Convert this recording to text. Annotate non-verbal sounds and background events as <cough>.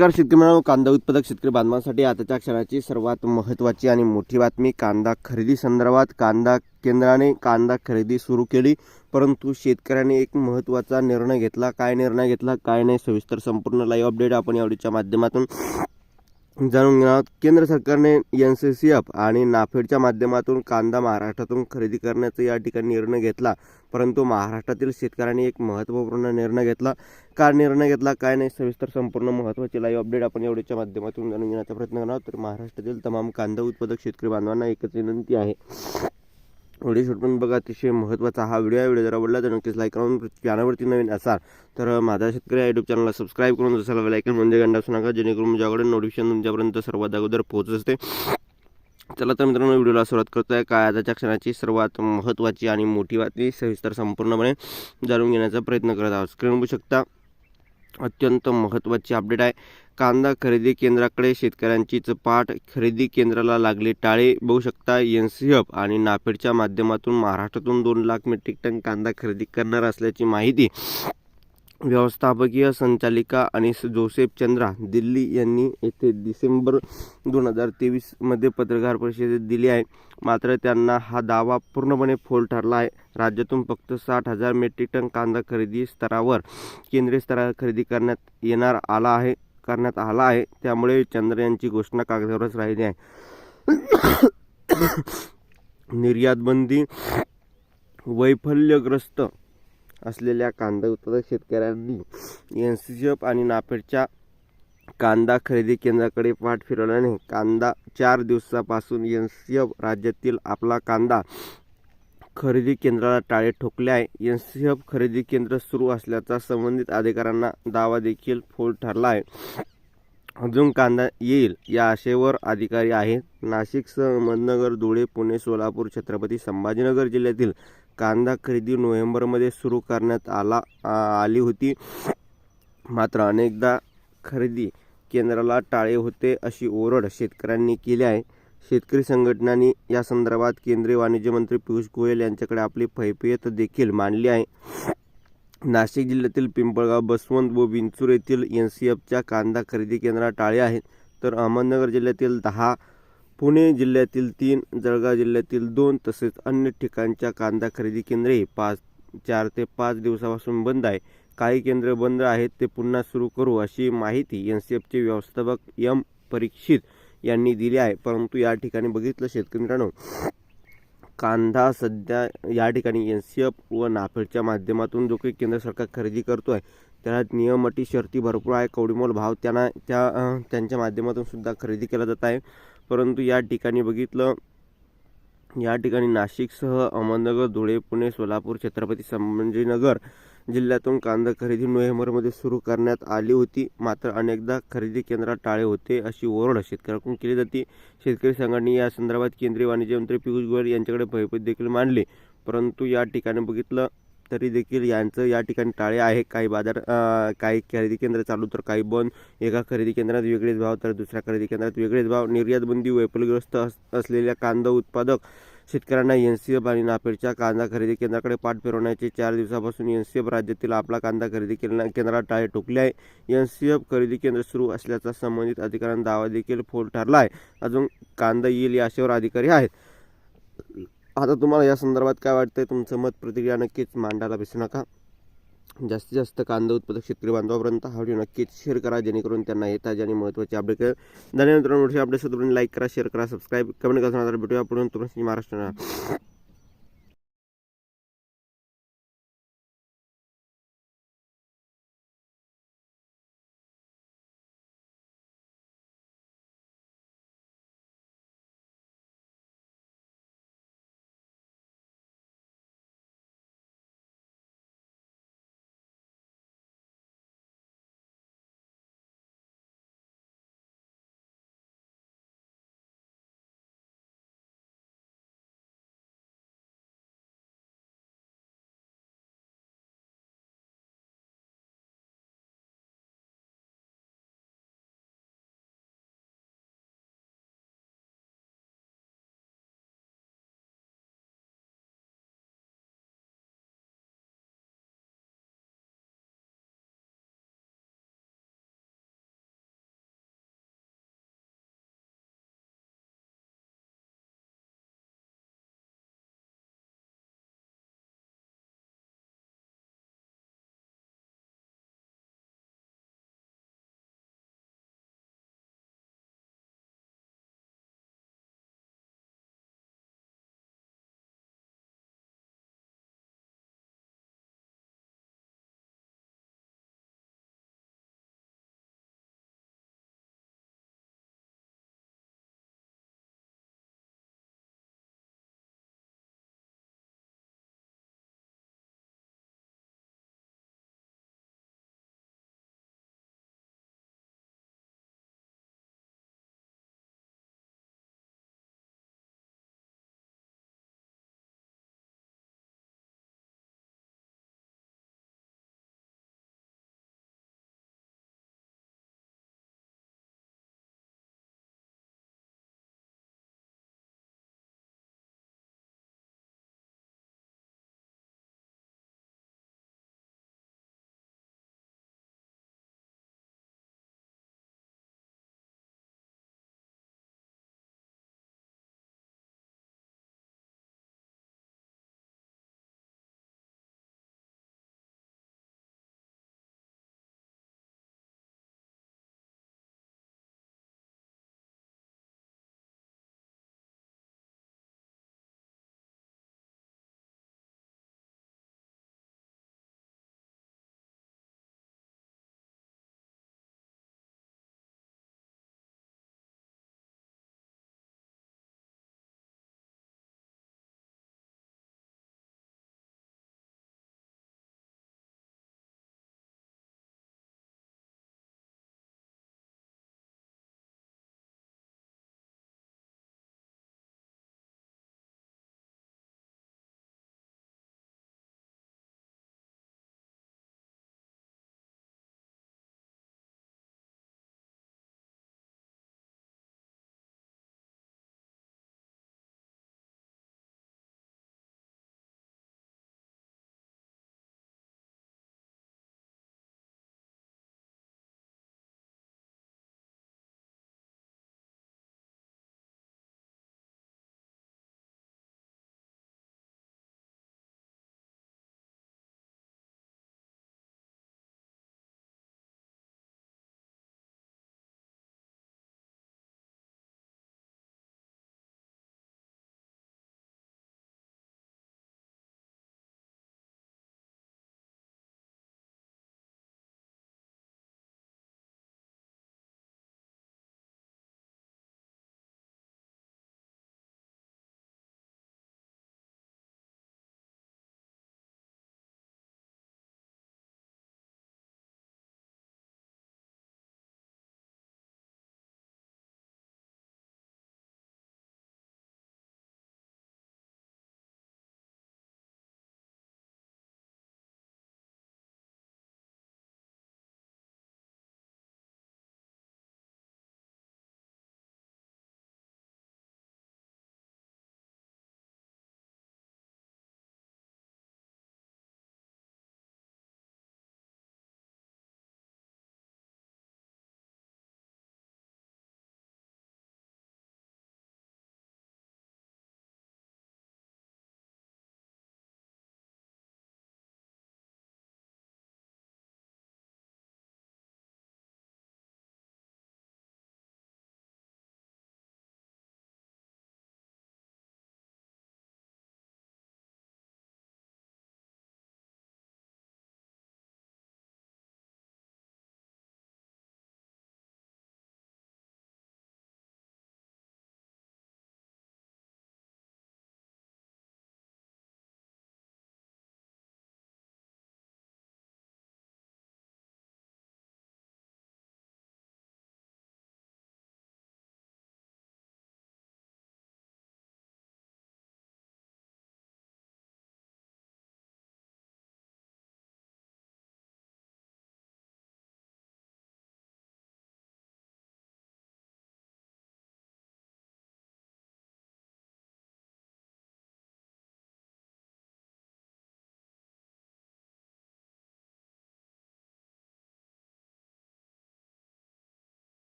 नमस्कार शेतकरी मित्रांनो. कांदा उत्पादक शेतकरी बांधवांसाठी आताच्या क्षणाची सर्वात महत्त्वाची आणि मोठी बातमी कांदा खरेदी संदर्भात कांदा केंद्राने कांदा खरेदी सुरू केली. परंतु शेतकऱ्यांनी एक महत्त्वाचा निर्णय घेतला. काय निर्णय घेतला? काय नाही सविस्तर संपूर्ण लाईव्ह अपडेट आपण यावडीच्या माध्यमातून जाणून घेणार आहोत केंद्र सरकारने एन सी सी एफ आणि नाफेडच्या माध्यमातून कांदा महाराष्ट्रातून खरेदी करण्याचा या ठिकाणी निर्णय घेतला. परंतु महाराष्ट्रातील शेतकऱ्यांनी एक महत्त्वपूर्ण निर्णय घेतला. का निर्णय घेतला? काय नाही सविस्तर संपूर्ण महत्त्वाची लाईव्ह अपडेट आपण एवढ्याच्या माध्यमातून जाणून घेण्याचा प्रयत्न करणार आहोत. तर महाराष्ट्रातील तमाम कांदा उत्पादक शेतकरी बांधवांना एकच विनंती आहे. व्हिडिओ शूट पण बघा अतिशय महत्त्वाचा हा व्हिडिओ आहे. व्हिडिओ जर आवडला तर नक्कीच लाईक करून चॅनलवरती नवीन असाल तर माझा शेतकरी युट्यूब चॅनलला सबस्क्राईब करून जसं लाईक म्हणजे गंडा असू नका जेणेकरून माझ्याकडे नोटिफिकेशन तुमच्यापर्यंत सर्वात अगोदर पोहोचत असते. चला तर मित्रांनो व्हिडिओला सुरुवात करतो आहे काय आताच्या क्षणाची सर्वात महत्त्वाची आणि मोठी बातमी सविस्तर संपूर्णपणे जाणून घेण्याचा प्रयत्न करत आहोत. स्क्रीन बघू शकता. अत्यंत महत्त्वाची अपडेट आहे. कांदा खरेदी केंद्राकडे शेतकऱ्यांची चपाट खरेदी केंद्राला लागले टाळे. बघू शकता एन सी एफ आणि नाफेडच्या माध्यमातून महाराष्ट्रातून दोन लाख मेट्रिक टन कांदा खरेदी करणार असल्याची माहिती व्यवस्थापकीय संचालिका आणि जोसेफ चंद्रा दिल्ली यांनी येथे डिसेंबर दोन हजार तेवीसमध्ये पत्रकार परिषदेत दिली आहे. मात्र त्यांना हा दावा पूर्णपणे फोल ठरला आहे. राज्यातून फक्त साठ हजार मेट्रिक टन कांदा खरेदी स्तरावर केंद्रीय स्तरावर खरेदी करण्यात येणार आला आहे करण्यात आला आहे. त्यामुळे चंद्र यांची घोषणा कागदावरच राहिली आहे. <coughs> निर्यातबंदी वैफल्यग्रस्त असलेल्या कांदा उत्पादक शेतकऱ्यांनी एन सी एफ आणि नाफेडच्या कांदा खरेदी केंद्राकडे पाठ फिरवल्याने कांदा चार दिवसापासून एन सी एफ राज्यातील आपला कांदा खरेदी केंद्राला टाळे ठोकले आहे. एन सी एफ खरेदी केंद्र सुरू असल्याचा संबंधित अधिकाऱ्यांना दावा देखील फोल ठरला आहे. अजून कांदा येईल या आशेवर अधिकारी आहेत. नाशिकसह अहमदनगर धुळे पुणे सोलापूर छत्रपती संभाजीनगर जिल्ह्यातील कांदा खरेदी नोव्हेंबरमध्ये सुरू करण्यात आला आली होती. मात्र अनेकदा खरेदी केंद्राला टाळे होते अशी ओरड शेतकऱ्यांनी केली आहे. शेतकरी संघटनांनी या संदर्भात केंद्रीय वाणिज्य मंत्री पियुष गोयल यांच्याकडे आपली फैफियत देखील मांडली आहे. नाशिक जिल्ह्यातील पिंपळगाव बसवंत व विंचूर येथील एन सी एफच्या कांदा खरेदी केंद्रात टाळे आहेत. तर अहमदनगर जिल्ह्यातील दहा पुणे जिल्ह्यातील तीन जळगाव जिल्ह्यातील दोन तसेच अन्य ठिकाणच्या कांदा खरेदी केंद्रे पाच चार ते पाच दिवसापासून बंद आहे. काही केंद्र बंद आहेत ते पुन्हा सुरू करू अशी माहिती एन सी एफचे व्यवस्थापक एम परीक्षित यांनी दिली आहे. परंतु या ठिकाणी बघितलं शेतकरी मित्रांनो कांदा सध्या या ठिकाणी एन सी एफ व नाफेडच्या माध्यमातून जो काही केंद्र सरकार खरेदी करतो आहे त्याला नियम अटी शर्ती भरपूर आहे. कवडीमोल भाव त्यांना त्या त्यांच्या माध्यमातून सुद्धा खरेदी केला जात आहे. परंतु या ठिकाणी बघितलं या ठिकाणी नाशिकसह अहमदनगर धुळे पुणे सोलापूर छत्रपती संभाजीनगर जिल्ह्यातून कांदा खरेदी नोव्हेंबरमध्ये सुरू करण्यात आली होती. मात्र अनेकदा खरेदी केंद्रात टाळे होते अशी ओरड शेतकऱ्याकडून केली जाते. शेतकरी संघटने या संदर्भात केंद्रीय वाणिज्य मंत्री पियुष गोयल यांच्याकडे भयपत देखील मांडले. परंतु या ठिकाणी बघितलं तरी देखील यांचं या ठिकाणी टाळे आहे काही बाजार काही खरेदी केंद्र चालू तर काही बंद. एका खरेदी केंद्रात वेगळेच भाव तर दुसऱ्या खरेदी केंद्रात वेगळेच भाव. निर्यातबंदी वैफलग्रस्त अस असलेल्या कांदा उत्पादक शेतकऱ्यांना एन सी एफ आणि नाफेडच्या कांदा खरेदी केंद्राकडे पाठ फिरवण्याचे चार दिवसापासून एन सी एफ राज्यातील आपला कांदा खरेदी केंद्रात टाळे ठोकले आहे. एन सी एफ खरेदी केंद्र सुरू असल्याचा संबंधित अधिकाऱ्यांना दावा देखील फोल ठरला आहे. अजून कांदा येईल या आशेवर अधिकारी आहेत. आता तुम्हाला या संदर्भात काय वाटतंय? तुमचं मत प्रतिक्रिया नक्कीच मांडायला विसरू नका. जास्तीत जास्त कांदा उत्पादक शेतकरी बांधवापर्यंत हा व्हिडिओ नक्कीच शेअर करा जेणेकरून त्यांना येतात आणि महत्त्वाचे अपडेट कळेल. धन्यवाद मित्रांनो अपडेट लाईक करा शेअर करा सबस्क्राईब कमेंट करा भेटूया पुढून तुरंत महाराष्ट्र